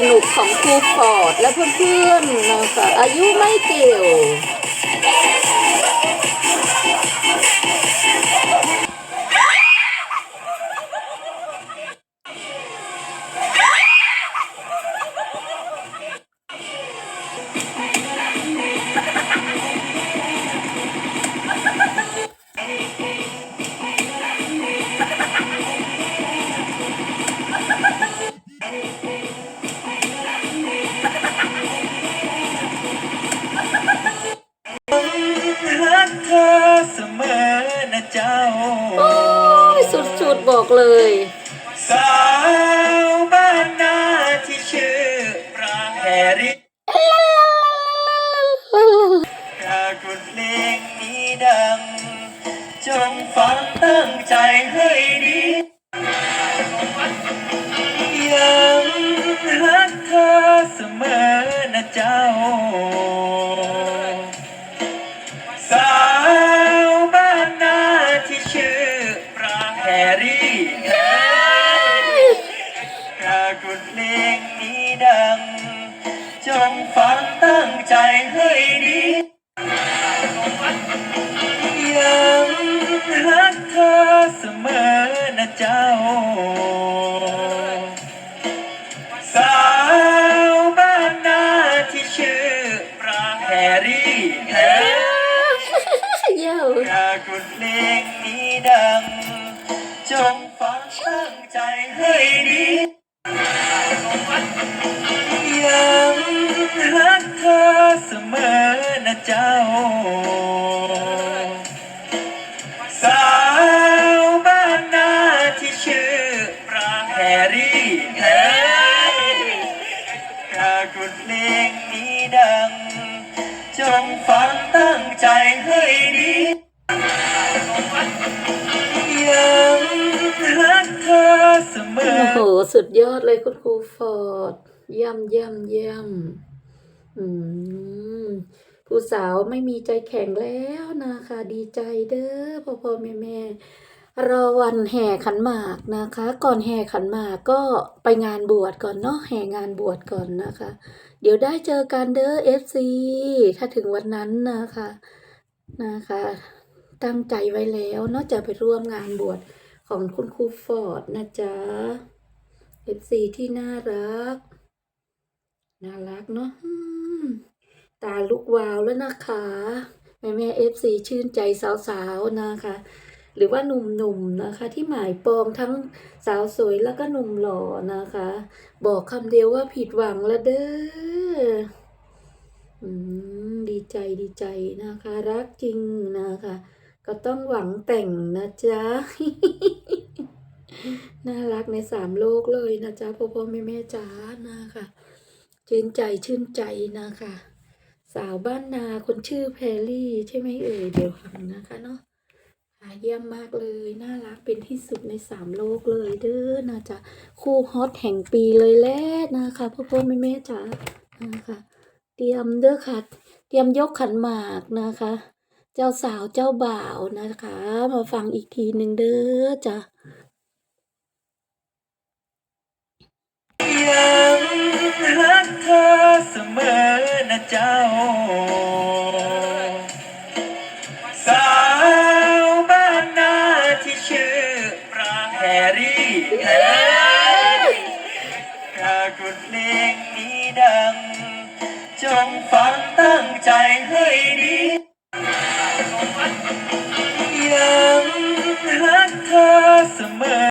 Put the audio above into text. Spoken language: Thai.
สนุกของครูฟอร์ดและเพื่อนๆนะคะอายุไม่เกี่ยว โอ้ยสุดๆบอกเลย สาวบ้านนาที่ชื่อปราแฮริกากุดเพลงนี้ดัง จงฟังตั้งใจให้ดี เพลงนี้ดัง จงฟังตั้งใจให้ดียังรักเธอเสมอนะเจ้า สาวบ้านนาที่ชื่อปราแฮรี่เย้าปรากฏเพลงนี้ดัง จงฟังตั้งใจให้ดี ยังรักเธอเสมอนะเจ้า สาวบ้านนาที่ชื่อปราแฮรี่ปรากฏเพลงนี้ดัง จงฟังตั้งใจให้ดี สุดยอดเลยคุณครูฟอร์ดเย่ำเย่ำเย่ำอืมผู้สาวไม่มีใจแข็งแล้วนะคะ ดีใจเด้อพ่อพ่อแม่แม่รอวันแห่ขันหมากนะคะ ก่อนแห่ขันหมากก็ไปงานบวชก่อนเนาะแห่งานบวชก่อนนะคะ เดี๋ยวได้เจอกันเด้อ FC ถ้าถึงวันนั้นนะคะนะคะ ตั้งใจไว้แล้วเนอกจากไปร่วมงานบวชของคุณครูฟอร์ดนะจ๊ะ FC ที่น่ารัก น่ารักเนาะตาลุกวาวแล้วนะคะ แม่แม่ FC ชื่นใจสาวๆนะคะ หรือว่าหนุ่มๆนะคะ ที่หมายปองทั้งสาวสวยแล้วก็หนุ่มหล่อนะคะ บอกคำเดียวว่าผิดหวังล้วเด้อดีใจดีใจนะคะ รักจริงนะคะ ก็ต้องหวังแต่งนะจ๊ะ น่ารักในสามโลกเลยนะจ๊ะพ่อพ่อแม่แม่จ๋านะคะชื่นใจชื่นใจนะคะ สาวบ้านนาคนชื่อแพรลี่ใช่ไหมเอ่ยเดี๋ยวฟังนะคะเนาะหาเยี่ยมมากเลยน่ารักเป็นที่สุดในสามโลกเลยเด้อนะจ๊ะคู่ฮอตแห่งปีเลยแหละนะคะพ่อพ่อแม่แม่จ๋านะคะเตรียมเด้อค่ะเตรียมยกขันหมากนะคะ เจ้าสาวเจ้าบ่าวนะคะ มาฟังอีกทีหนึ่งเด้อจ้ะ ยังรักเธอเสมอนะเจ้า สาวบ้านนาที่ชื่อปราแฮรี่ปรากฏเพลงนี้ดัง จงฟังตั้งใจให้ดียังรักเธอเสมอ